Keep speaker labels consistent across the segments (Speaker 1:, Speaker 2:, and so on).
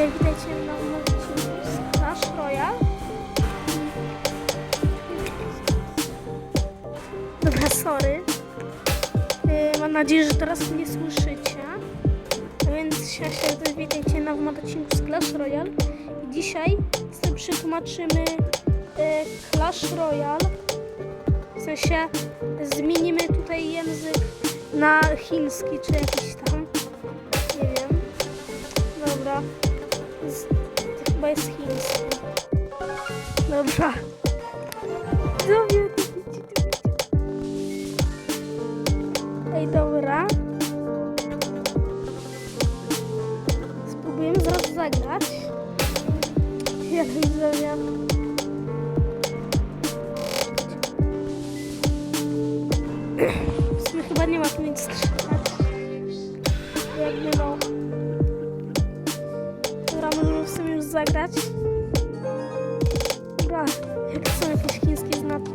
Speaker 1: Witajcie na odcinku z Clash Royale. Dobra, sorry. Yy, mam nadzieję, że teraz mnie słyszycie. A więc też witajcie na odcinku z Clash Royale. I dzisiaj sobie przetłumaczymy yy, Clash Royale. W sensie zmienimy tutaj język na chiński czy jakiś tam. Nie wiem. Dobra. To chyba jest chiński. Dobra. Dobra, to widzicie, to. Ej, dobra. Spróbujemy zaraz zagrać. Ja widzę, ja... W sumie chyba nie ma tu nic zagrać. Dobra, jak są jakieś chińskie znaki.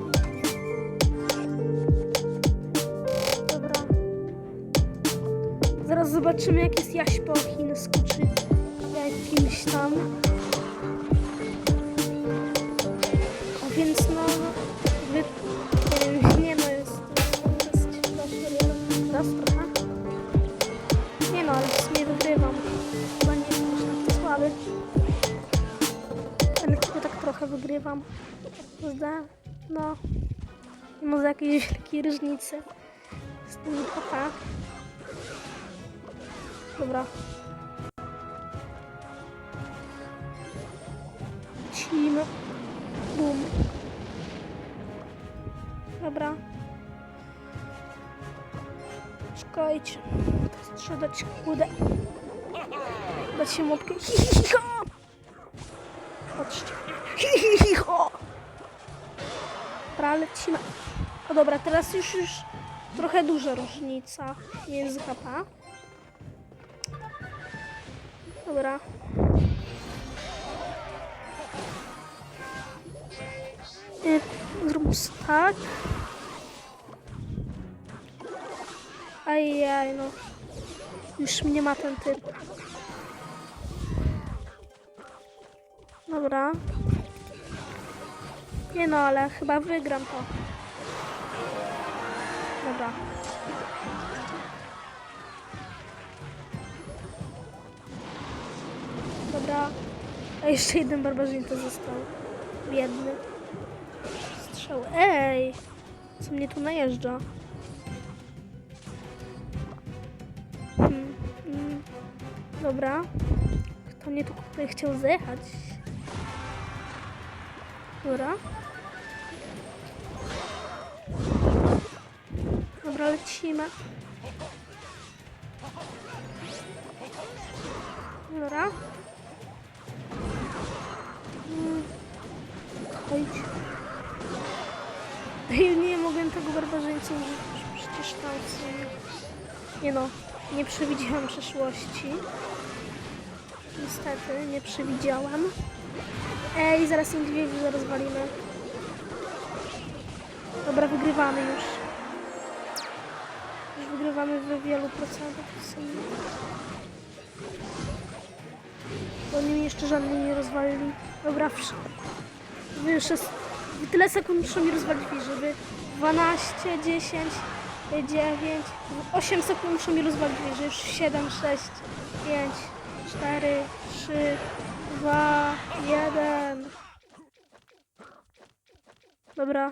Speaker 1: Dobra. Zaraz zobaczymy jak jest jaś po chińsku, czy jakimś tam. A więc no... Wy... Nie, no, jest... To jest. Nie no, ale w sumie wygrywam. Chyba nie jestem tak słaby. Trochę wygrywam. Zda, no. Nie ma jakiejś wielkiej różnicy. Z tym HP. Dobra. Lecimy. Bum. Dobra. Czekajcie. Trzeba dać kudę. Dać się mopkę. hi, hi! Dobra, lecimy. O dobra, teraz już już trochę duża różnica między HP. Dobra. Y, sobie tak. Ajaj, no. Już mnie ma ten typ. Dobra. Nie no, ale chyba wygram to. Dobra. Dobra. A jeszcze jeden barbarzyńca został. Biedny. Strzał. Ej! Co mnie tu najeżdża? Hmm, hmm. Dobra. Kto mnie tu tutaj chciał zjechać? Dobra. Dobra, lecimy. Dobra. Mm. Chodź. Ej, nie mogłem tego barbarzyńca użyć. Przecież tam sumie... Nie no, nie przewidziałam przyszłości. Niestety, nie przewidziałam. Ej, zaraz im dwie rozwalimy. Dobra, wygrywamy już. Już wygrywamy w wielu procentach. Bo oni jeszcze żadnej nie rozwalili. Dobra, wy wy Tyle sekund muszą mi rozwalić żeby 12, 10, 9, 8 sekund muszą mi rozwalić wieże. Już 7, 6, 5, 4, 3, 2, 1. Dobra.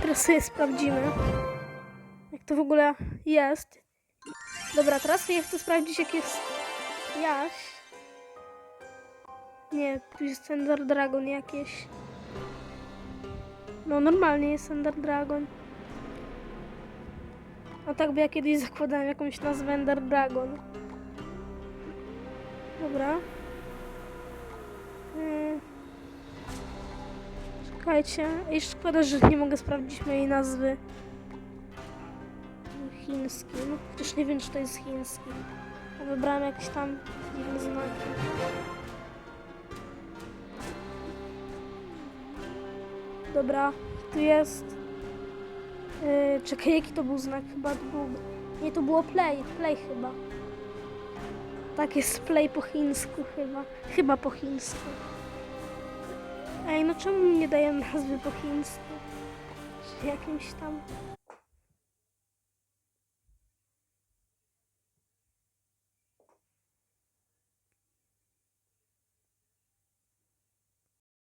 Speaker 1: Teraz sobie sprawdzimy, jak to w ogóle jest. Dobra, teraz ja chcę sprawdzić, jak jest Jaś. Nie, tu jest Ender Dragon jakieś. No, normalnie jest Ender Dragon. A tak by ja kiedyś zakładałem jakąś nazwę Ender Dragon. Dobra. Czekajcie. I szkoda, że nie mogę sprawdzić mojej nazwy chińskim. Chociaż nie wiem, czy to jest chiński. A wybrałem jakiś tam dziwny znak. Dobra, tu jest. Yy, czekaj, jaki to był znak? Chyba to był. Nie, to było play, play chyba. Tak jest play po chińsku chyba. Chyba po chińsku. Ej, no czemu nie daje nazwy po chińsku? Czy jakimś tam...